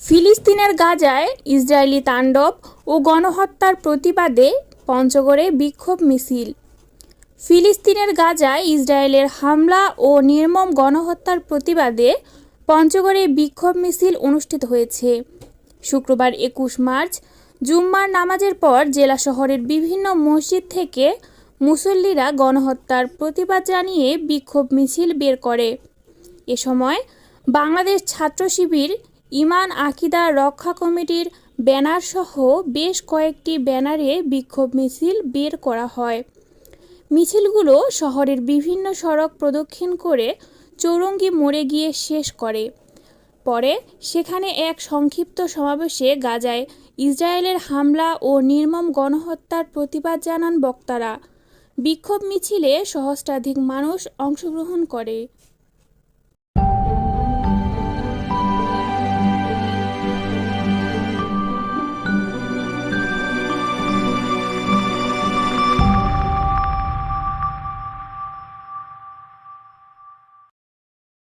ফিলিস্তিনের গাজায় ইসরায়েলি তাণ্ডব ও গণহত্যার প্রতিবাদে পঞ্চগড়ে বিক্ষোভ মিছিল। ফিলিস্তিনের গাজায় ইসরায়েলের হামলা ও নির্মম গণহত্যার প্রতিবাদে পঞ্চগড়ে বিক্ষোভ মিছিল অনুষ্ঠিত হয়েছে। শুক্রবার একুশ মার্চ, জুম্মার নামাজের পর জেলা শহরের বিভিন্ন মসজিদ থেকে মুসল্লিরা গণহত্যার প্রতিবাদ জানিয়ে বিক্ষোভ মিছিল বের করে। এ সময় বাংলাদেশ ছাত্র শিবির ইমান, আকিদা, রক্ষা কমিটির ব্যানারসহ বেশ কয়েকটি ব্যানারে বিক্ষোভ মিছিল বের করা হয়। মিছিলগুলো শহরের বিভিন্ন সড়ক প্রদক্ষিণ করে চৌরঙ্গি মোড়ে গিয়ে শেষ করে। পরে সেখানে এক সংক্ষিপ্ত সমাবেশে গাজায় ইসরায়েলের হামলা ও নির্মম গণহত্যার প্রতিবাদ জানান বক্তারা। বিক্ষোভ মিছিলে সহস্রাধিক মানুষ অংশগ্রহণ করে।